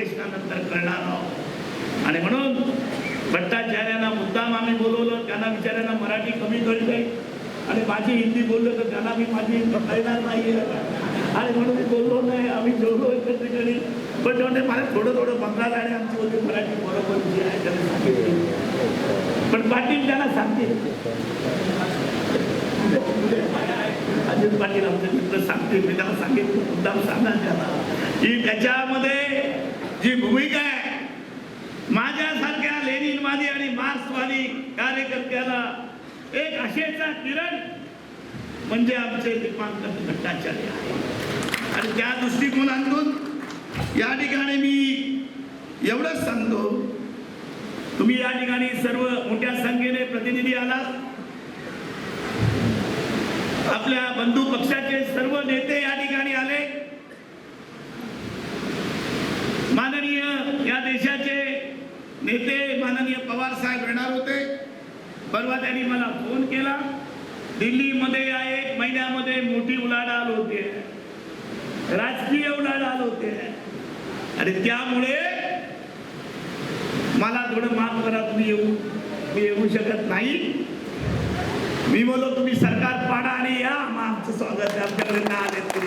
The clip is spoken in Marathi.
अधिवेशनानंतर करणार आहोत. आणि म्हणून भट्टाचार्यांना मुद्दाम आम्ही बोलवलं त्यांना विचारांना मराठी कमी कळते आणि माझी हिंदी बोललो तर त्यांना मी माझी हिंदी कळणार नाही आणि म्हणून मी बोललो नाही आम्ही जेवलो एकत्र ठिकाणी पण म्हणजे मला थोडं थोडं बंगाल आणि आमची होती मराठी बरोबर जी आहे त्यांना सांगितली. पण पाटील त्यांना सांगतील. अजित पाटील आमचे मित्र सांगतील मी त्यांना सांगितलं मुद्दाम सांगा त्यांना. की त्याच्यामध्ये जी भूमिका आहे माझ्यासारख्या लेनिनवादी आणि मार्क्सवादी कार्यकर्त्याला एक आशेचा किरण म्हणजे आमचे दीपांकर भट्टाचार्य. आहे आणि त्या दृष्टिकोनातून या ठिकाणी मी एवढंच सांगतो तुम्ही या ठिकाणी सर्व मोठ्या संख्येने प्रतिनिधी आलात. आपल्या बंधू पक्षाचे सर्व नेते या ठिकाणी आले. माननीय या देशाचे नेते माननीय पवार साहेब येणार होते. परवा त्यांनी मला फोन केला. दिल्लीमध्ये या एक महिन्यामध्ये मोठी उलाढाल होते. राजकीय उलाढाल होते. आणि त्यामुळे मला थोडं माफ करा तुम्ही येऊ मी येऊ शकत नाही. मी बोललो तुम्ही सरकार पाडा आणि या. मग आमचं स्वागत आहे. आमच्याकडे ना आले तरी